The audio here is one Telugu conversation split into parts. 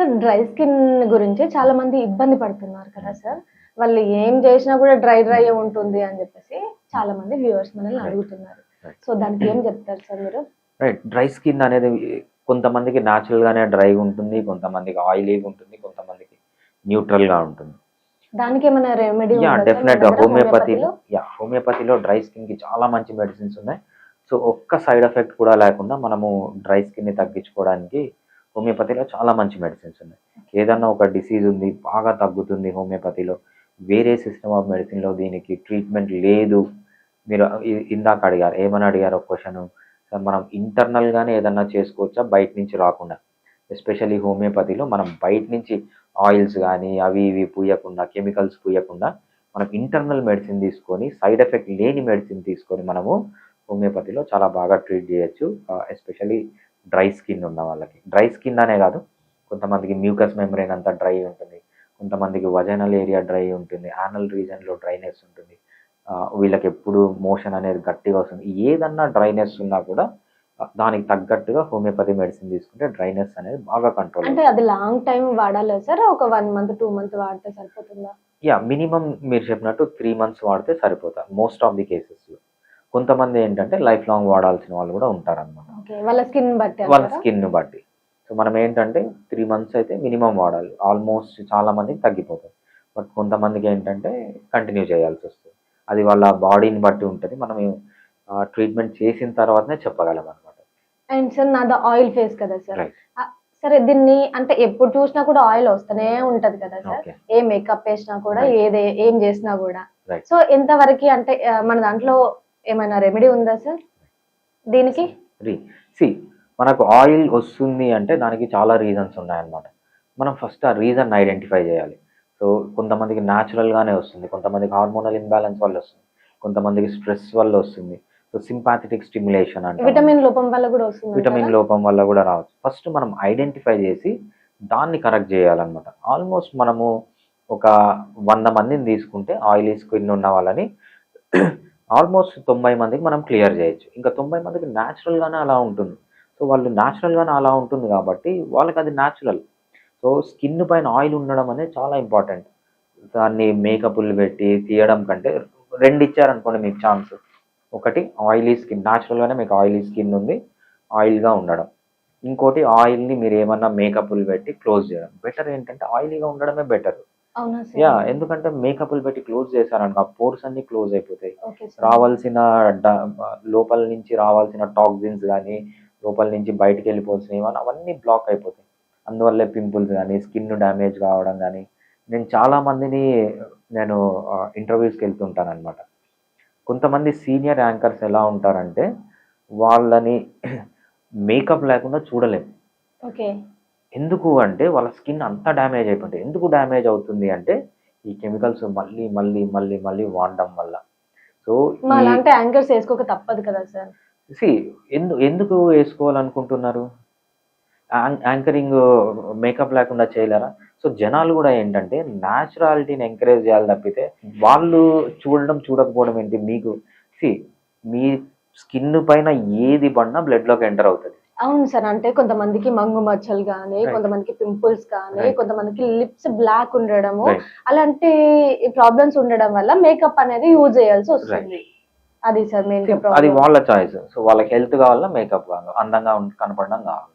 సార్ డ్రై స్కిన్ గురించి చాలా మంది ఇబ్బంది పడుతున్నారు కదా సార్ వాళ్ళు ఏం చేసినా కూడా డ్రై డ్రై ఉంటుంది అని చెప్పేసి చాలా మంది వ్యూవర్స్ మనల్ని అడుగుతున్నారు. సో దానికి ఏం చెప్తారు సార్ మీరు? రైట్ డ్రై స్కిన్ అనేది కొంతమందికి గానే డ్రై ఉంటుంది కొంతమందికి ఆయిలీగా ఉంటుంది కొంతమందికి neutral గా ఉంటుంది. దానికి ఏమైనా రెమెడీ యా డెఫినెట్గా హోమియోపతిలో యా హోమియోపతిలో డ్రై స్కిన్కి చాలా మంచి మెడిసిన్స్ ఉన్నాయి. సో ఒక్క సైడ్ ఎఫెక్ట్ కూడా లేకుండా మనము డ్రై స్కిన్ని తగ్గించుకోవడానికి హోమియోపతిలో చాలా మంచి మెడిసిన్స్ ఉన్నాయి. ఏదన్నా ఒక డిసీజ్ ఉంది బాగా తగ్గుతుంది హోమియోపతిలో. వేరే సిస్టమ్ ఆఫ్ మెడిసిన్లో దీనికి ట్రీట్మెంట్ లేదు. మీరు ఇందాక అడిగారు ఏమని అడిగారు ఒక క్వశ్చన్ మనం ఇంటర్నల్గానే ఏదన్నా చేసుకోవచ్చా? బయట నుంచి రాకుండా. ఎస్పెషల్లీ హోమియోపతిలో మనం బయట నుంచి ఆయిల్స్ కానీ అవి ఇవి పూయకుండా కెమికల్స్ పూయకుండా మనం ఇంటర్నల్ మెడిసిన్ తీసుకొని సైడ్ ఎఫెక్ట్ లేని మెడిసిన్ తీసుకొని మనము హోమియోపతిలో చాలా బాగా ట్రీట్ చేయొచ్చు. ఎస్పెషల్లీ డ్రై స్కిన్ ఉన్న వాళ్ళకి. డ్రై స్కిన్ అనే కాదు కొంతమందికి మ్యూకస్ మెమరీన్ అంతా డ్రై ఉంటుంది కొంతమందికి వజైనల్ ఏరియా డ్రై ఉంటుంది యానల్ రీజన్లో డ్రైనెస్ ఉంటుంది. వీళ్ళకి ఎప్పుడు మోషన్ అనేది గట్టిగా వస్తుంది. ఏదన్నా డ్రైనెస్ ఉన్నా కూడా దానికి తగ్గట్టుగా హోమియోపతి మెడిసిన్ తీసుకుంటే డ్రైనెస్ అనేది బాగా కంట్రోల్ అంటే అది లాంగ్ టైం వాడాలి సార్ ఒక వన్ మంత్ టూ మంత్ వాడితే సరిపోతుందా? యా మినిమం మీరు చెప్పినట్టు త్రీ మంత్స్ వాడితే సరిపోతారు మోస్ట్ ఆఫ్ ది కేసెస్లో కొంతమంది ఏంటంటే లైఫ్ లాంగ్ వాడాల్సిన వాళ్ళు కూడా ఉంటారన్నమాట. ఓకే వాళ్ళ స్కిన్ బట్టి వాళ్ళ? స్కిన్ బట్టి. సో మనం ఏంటంటే త్రీ మంత్స్ అయితే మినిమం వాడాలి. ఆల్మోస్ట్ చాలా మందికి తగ్గిపోతుంది. బట్ కొంతమందికి ఏంటంటే కంటిన్యూ చేయాల్సి వస్తుంది. అది వాళ్ళ బాడీని బట్టి ఉంటుంది. మనం ట్రీట్మెంట్ చేసిన తర్వాతనే చెప్పగలం అనమాట అండ్ సార్ నాది ఆయిల్ ఫేస్ కదా సార్ సరే దీన్ని అంటే ఎప్పుడు చూసినా కూడా ఆయిల్ వస్తూనే ఉంటది కదా సార్ ఏ మేకప్ వేసినా కూడా. ఏదే ఏం చేసినా కూడా. సో ఎంతవరకు అంటే మన దాంట్లో ఏమైనా రెమెడీ ఉందా సార్ దీనికి? రీ సి మనకు ఆయిల్ వస్తుంది అంటే దానికి చాలా రీజన్స్ ఉన్నాయన్నమాట. మనం ఫస్ట్ ఆ రీజన్ ఐడెంటిఫై చేయాలి. సో కొంతమందికి న్యాచురల్గానే వస్తుంది కొంతమందికి హార్మోనల్ ఇంబ్యాలెన్స్ వల్ల వస్తుంది కొంతమందికి స్ట్రెస్ వల్ల వస్తుంది. సో సింపాథెటిక్ స్టిమ్యులేషన్ అంటే. విటమిన్ లోపం వల్ల కూడా వస్తుంది విటమిన్ లోపం వల్ల కూడా రావచ్చు. ఫస్ట్ మనం ఐడెంటిఫై చేసి దాన్ని కరెక్ట్ చేయాలన్నమాట. ఆల్మోస్ట్ మనము ఒక వంద మందిని తీసుకుంటే ఆయిలీ స్కిన్ ఉన్న వాళ్ళని ఆల్మోస్ట్ తొంభై మందికి మనం క్లియర్ చేయొచ్చు. ఇంకా తొంభై మందికి న్యాచురల్గానే అలా ఉంటుంది. సో వాళ్ళు న్యాచురల్గానే అలా ఉంటుంది కాబట్టి వాళ్ళకి అది న్యాచురల్ సో స్కిన్ పైన ఆయిల్ ఉండడం అనేది చాలా ఇంపార్టెంట్ దాన్ని మేకప్లు పెట్టి తీయడం కంటే రెండు ఇచ్చారనుకోండి మీకు ఛాన్స్ ఒకటి ఆయిలీ స్కిన్ న్యాచురల్గానే మీకు ఆయిలీ స్కిన్ ఉంది. ఆయిల్గా ఉండడం. ఇంకోటి ఆయిల్ని మీరు ఏమన్నా మేకప్లు పెట్టి క్లోజ్ చేయడం. బెటర్ ఏంటంటే ఆయిలీగా ఉండడమే బెటర్ యా ఎందుకంటే మేకప్లు పెట్టి క్లోజ్ చేశారనుకో ఆ పోర్స్ అన్ని క్లోజ్ అయిపోతాయి. రావాల్సిన లోపల నుంచి రావాల్సిన టాక్సిన్స్ కానీ లోపల నుంచి బయటికి వెళ్ళిపోవాల్సిన ఏమన్నా అవన్నీ బ్లాక్ అయిపోతాయి. అందువల్లే పింపుల్స్ కానీ స్కిన్ డ్యామేజ్ కావడం కానీ నేను చాలా మందిని నేను ఇంటర్వ్యూస్కి వెళ్తుంటాను అనమాట కొంతమంది సీనియర్ యాంకర్స్ ఎలా ఉంటారంటే వాళ్ళని మేకప్ లేకుండా చూడలేం. ఓకే. ఎందుకు అంటే వాళ్ళ స్కిన్ అంతా డ్యామేజ్ అయిపోతుంది ఎందుకు డ్యామేజ్ అవుతుంది అంటే ఈ కెమికల్స్ మళ్ళీ మళ్ళీ మళ్ళీ మళ్ళీ వాడడం వల్ల. సో అలాంటి యాంకర్స్ వేసుకోక తప్పదు కదా సార్. సి ఎందు ఎందుకు వేసుకోవాలనుకుంటున్నారు? యాంక్- యాంకరింగ్ మేకప్ లేకుండా చేయలేరా? సో జనాలు కూడా ఏంటంటే న్యాచురాలిటీని ఎంకరేజ్ చేయాలి తప్పితే వాళ్ళు చూడడం చూడకపోవడం ఏంటి? మీకు సి మీ స్కిన్ పైన ఏది పడినా బ్లడ్లోకి ఎంటర్ అవుతుంది. అవును సార్. అంటే కొంతమందికి మంగు మచ్చలు కానీ. కొంతమందికి పింపుల్స్ కానీ. కొంతమందికి లిప్స్ బ్లాక్ ఉండడము. అలాంటి ప్రాబ్లమ్స్ ఉండడం వల్ల మేకప్ అనేది యూజ్ చేయాల్సి వస్తుంది. అది సార్ మెయిన్ అది వాళ్ళ చాయిస్. సో వాళ్ళకి హెల్త్ కావాలా మేకప్ కావాలా? అందంగా కనపడడం కావాలి?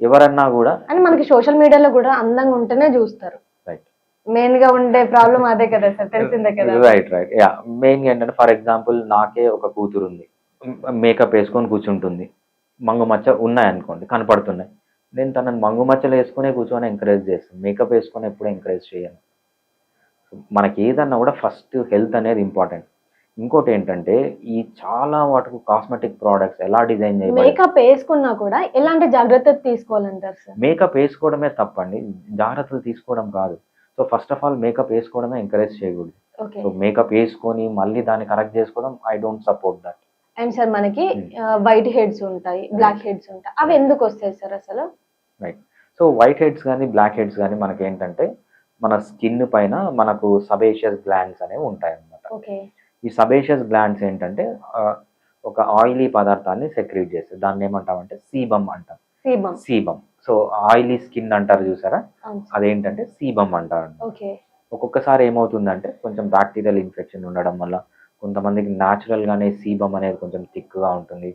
ఎవరన్నా కూడా అని మనకి సోషల్ మీడియాలో కూడా అందంగా ఉంటేనే చూస్తారు. రైట్ మెయిన్గా ఉండే ప్రాబ్లం అదే కదా సార్. తెలిసిందే కదా. రైట్ రైట్ యా మెయిన్ ఏంటంటే ఫర్ ఎగ్జాంపుల్ నాకే ఒక కూతురు ఉంది మేకప్ వేసుకొని కూర్చుంటుంది. మంగు మచ్చ ఉన్నాయనుకోండి కనపడుతున్నాయి. నేను తనని మంగు మచ్చలు వేసుకునే కూర్చొని ఎంకరేజ్ చేస్తాను. మేకప్ వేసుకొని ఎప్పుడు ఎంకరేజ్ చేయను. మనకి ఏదన్నా కూడా ఫస్ట్ హెల్త్ అనేది ఇంపార్టెంట్ ఇంకోటి ఏంటంటే ఈ చాలా వాటికి కాస్మెటిక్ ప్రోడక్ట్స్ ఎలా డిజైన్ చేయబడి మేకప్ వేసుకున్నా కూడా ఎలాంటి జాగ్రత్తలు తీసుకోవాలంటారు సార్? మేకప్ వేసుకోవడమే తప్పండి. జాగ్రత్తలు తీసుకోవడం కాదు. So first of all makeup వేసుకోవడమే ఎంకరేజ్ చేయకూడదు. సో మేకప్ వేసుకొని మళ్ళీ దాన్ని కరెక్ట్ చేసుకోవడం I don't support that and sir మనకి Hmm. వైట్ హెడ్స్ ఉంటాయి బ్లాక్ హెడ్స్ ఉంటాయి. అవి ఎందుకు వస్తాయి సార్ అసలు? రైట్ సో వైట్ హెడ్స్ కానీ బ్లాక్ హెడ్స్ కానీ మనకి ఏంటంటే మన స్కిన్ పైన మనకు సబేషియస్ గ్లాండ్స్ అనేవి ఉంటాయి అన్నమాట ఓకే ఈ సబేషియస్ గ్లాండ్స్ ఏంటంటే ఒక ఆయిలీ పదార్థాన్ని సెక్రీట్ చేస్తాయి. దాన్ని ఏమంటామంటే సీబమ్ అంటాం. Sebum sebum so oily skin అంటారు చూసారా? అదేంటంటే సీబమ్ అంటారు ఓకే ఒక్కొక్కసారి ఏమవుతుందంటే కొంచెం బ్యాక్టీరియల్ ఇన్ఫెక్షన్ ఉండడం వల్ల కొంతమందికి natural గానే సీబమ్ అనేది కొంచెం thick గా ఉంటుంది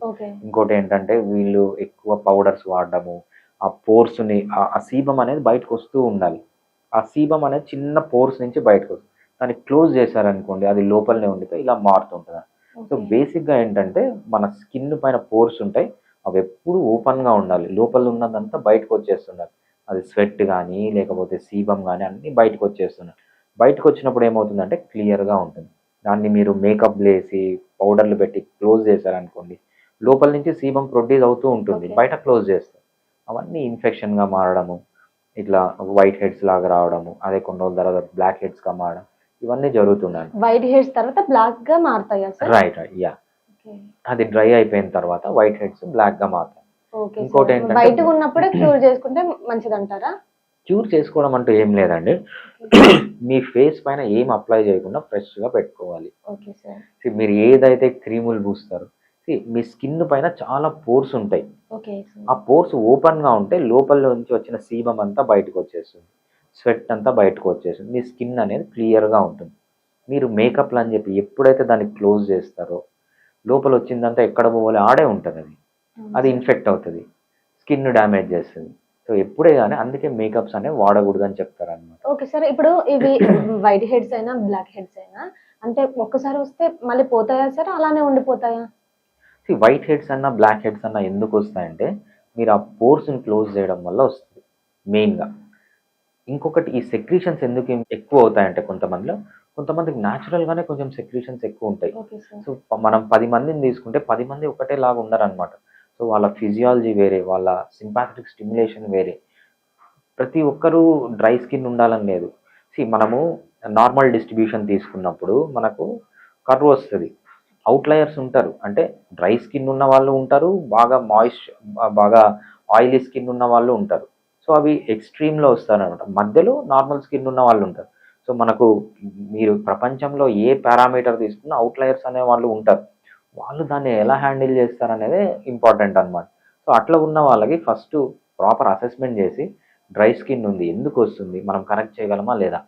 ఇంకోటి ఏంటంటే వీళ్ళు ఎక్కువ పౌడర్స్ వాడడము ఆ pores ని ఆ- సీబమ్ అనేది బయటకు వస్తూ ఉండాలి. ఆ సీబమ్ అనేది చిన్న పోర్స్ నుంచి బయటకు వస్తుంది దాన్ని క్లోజ్ చేశారనుకోండి అది లోపలనే ఉండిపోయి ఇలా మారుతుంటుంది? సో బేసిక్గా ఏంటంటే మన స్కిన్ పైన పోర్స్ ఉంటాయి అవి ఎప్పుడు ఓపెన్గా ఉండాలి. లోపల ఉన్నదంతా బయటకు వచ్చేస్తున్నారు. అది స్వెట్ కానీ లేకపోతే సీబమ్ కానీ అన్నీ బయటకు వచ్చేస్తున్నారు. బయటకు వచ్చినప్పుడు ఏమవుతుందంటే క్లియర్గా ఉంటుంది. దాన్ని మీరు మేకప్ వేసి పౌడర్లు పెట్టి క్లోజ్ చేశారనుకోండి లోపల నుంచి సీబం ప్రొడ్యూస్ అవుతూ ఉంటుంది. బయట క్లోజ్ చేస్తారు. అవన్నీ ఇన్ఫెక్షన్గా మారడము ఇట్లా వైట్ హెడ్స్ లాగా రావడము అదే కొన్ని రోజుల తర్వాత బ్లాక్ హెడ్స్గా మారడం ఇవన్నీ జరుగుతున్నాయి. వైట్ హెయిర్స్ తర్వాత బ్లాక్గా మారుతాయా రైట్ రైట్ యా అది డ్రై అయిపోయిన తర్వాత వైట్ హెడ్స్ బ్లాక్గా మారుతాయి. ఓకే ఇంకోటి ఏంటంటే- ఉన్నప్పుడే క్యూర్ చేసుకుంటే మంచిది అంటారా క్యూర్ చేసుకోవడం అంటూ ఏం లేదండి. మీ ఫేస్ పైన ఏం అప్లై చేయకుండా ఫ్రెష్గా పెట్టుకోవాలి. మీరు ఏదైతే క్రీములు పూస్తారు మీ స్కిన్ పైన చాలా పోర్స్ ఉంటాయి. ఓకే ఆ పోర్స్ ఓపెన్గా ఉంటే లోపల నుంచి వచ్చిన సీబం అంతా బయటకు వచ్చేస్తుంది. స్వెట్ అంతా బయటకు వచ్చేస్తుంది. మీ స్కిన్ అనేది క్లియర్గా ఉంటుంది. మీరు మేకప్లు అని చెప్పి ఎప్పుడైతే దాన్ని క్లోజ్ చేస్తారో లోపల వచ్చిందంతా ఎక్కడ పోవాలి? ఆడే ఉంటుంది అది. అది ఇన్ఫెక్ట్ అవుతుంది. స్కిన్ డ్యామేజ్ చేస్తుంది. సో ఎప్పుడే కానీ అందుకే మేకప్స్ అనేవి వాడకూడదు అని చెప్తారు అనమాట ఓకే సార్ ఇప్పుడు ఇవి వైట్ హెడ్స్ అయినా బ్లాక్ హెడ్స్ అయినా అంటే ఒక్కసారి వస్తే మళ్ళీ పోతాయా సార్? అలానే ఉండిపోతాయా? వైట్ హెడ్స్ అన్న బ్లాక్ హెడ్స్ అన్న ఎందుకు వస్తాయంటే మీరు ఆ పోర్స్ని క్లోజ్ చేయడం వల్ల వస్తుంది మెయిన్గా. ఇంకొకటి ఈ సెక్రీషన్స్ ఎందుకు ఎక్కువ అవుతాయంటే కొంతమందిలో కొంతమందికి న్యాచురల్గానే కొంచెం సెక్రీషన్స్ ఎక్కువ ఉంటాయి. సో మనం పది మందిని తీసుకుంటే పది మంది ఒకటే లాగా ఉండరన్నమాట సో వాళ్ళ ఫిజియాలజీ వేరే వాళ్ళ సింపాథటిక్ స్టిమ్యులేషన్ వేరే. ప్రతి ఒక్కరూ డ్రై స్కిన్ ఉండాలని లేదు. సి మనము నార్మల్ డిస్ట్రిబ్యూషన్ తీసుకున్నప్పుడు మనకు కర్వ్ వస్తుంది. అవుట్లయర్స్ ఉంటారు. అంటే డ్రై స్కిన్ ఉన్న వాళ్ళు ఉంటారు బాగా మాయిశ్చ బాగా ఆయిలీ స్కిన్ ఉన్న వాళ్ళు ఉంటారు. సో అవి ఎక్స్ట్రీమ్లో వస్తారనమాట మధ్యలో నార్మల్ స్కిన్ ఉన్న వాళ్ళు ఉంటారు. సో మనకు మీరు ప్రపంచంలో ఏ పారామీటర్ తీసుకున్నా అవుట్లయర్స్ అనే వాళ్ళు ఉంటారు. వాళ్ళు దాన్ని ఎలా హ్యాండిల్ చేస్తారనేదే ఇంపార్టెంట్ అన్నమాట. సో అట్లా ఉన్న వాళ్ళకి ఫస్ట్ ప్రాపర్ అసెస్మెంట్ చేసి డ్రై స్కిన్ ఉంది ఎందుకు వస్తుంది మనం కరెక్ట్ చేయగలమా లేదా?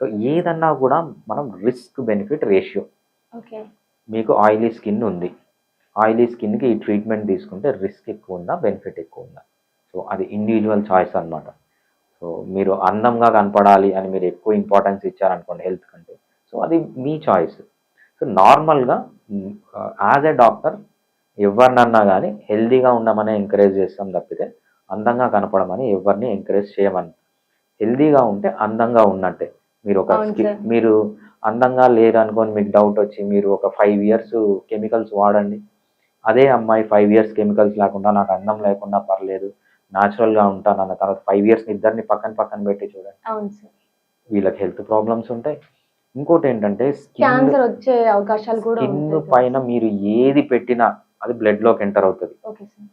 సో ఏదన్నా కూడా మనం రిస్క్ బెనిఫిట్ రేషియో. ఓకే. మీకు ఆయిలీ స్కిన్ ఉంది. ఆయిలీ స్కిన్కి ఈ ట్రీట్మెంట్ తీసుకుంటే రిస్క్ ఎక్కువ ఉందా బెనిఫిట్ ఎక్కువ ఉందా సో అది ఇండివిజువల్ చాయిస్ అన్నమాట. సో మీరు అందంగా కనపడాలి అని మీరు ఎక్కువ ఇంపార్టెన్స్ ఇచ్చారనుకోండి హెల్త్ కంటే సో అది మీ చాయిస్. సో నార్మల్గా యాజ్ ఎ డాక్టర్ ఎవరినన్నా కానీ హెల్దీగా ఉండమని ఎంకరేజ్ చేస్తాం తప్పితే అందంగా కనపడమని ఎవరిని ఎంకరేజ్ చేయమని. హెల్దీగా ఉంటే అందంగా ఉన్నట్టే. మీరు ఒక. మీరు అందంగా లేరు అనుకొని మీకు డౌట్ వచ్చి మీరు ఒక ఫైవ్ ఇయర్స్ కెమికల్స్ వాడండి. అదే అమ్మాయి ఫైవ్ ఇయర్స్ కెమికల్స్ లేకుండా నాకు అందం లేకుండా పర్లేదు natural గా ఉంటాను అన్న తర్వాత ఫైవ్ ఇయర్స్ ఇద్దరిని పక్కన పక్కన పెట్టి చూడండి. వీళ్ళకి హెల్త్ ప్రాబ్లమ్స్ ఉంటాయి. ఇంకోటి ఏంటంటే స్కిన్ క్యాన్సర్ వచ్చే అవకాశాలు కూడా స్కిన్ ఉంటాయి సార్. పైన మీరు ఏది పెట్టినా అది blood లోకి ఎంటర్ అవుతుంది. Okay sir.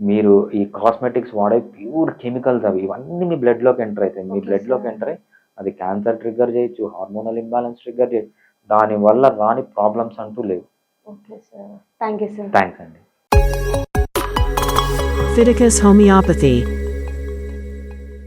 మీరు ఈ కాస్మెటిక్స్ వాడే ప్యూర్ కెమికల్స్ అవి ఇవన్నీ మీ blood లోకి ఎంటర్ అవుతాయి. మీ Okay, blood లోకి. ఎంటర్ అయ్యి అది క్యాన్సర్ ట్రిగ్గర్ చేయొచ్చు హార్మోనల్ ఇంబ్యాలెన్స్ ట్రిగ్గర్ చేయొచ్చు. దానివల్ల రాని ప్రాబ్లమ్స్ అంటూ లేవు. Okay sir. Thank you sir thanks అండి. Fiticus homeopathy.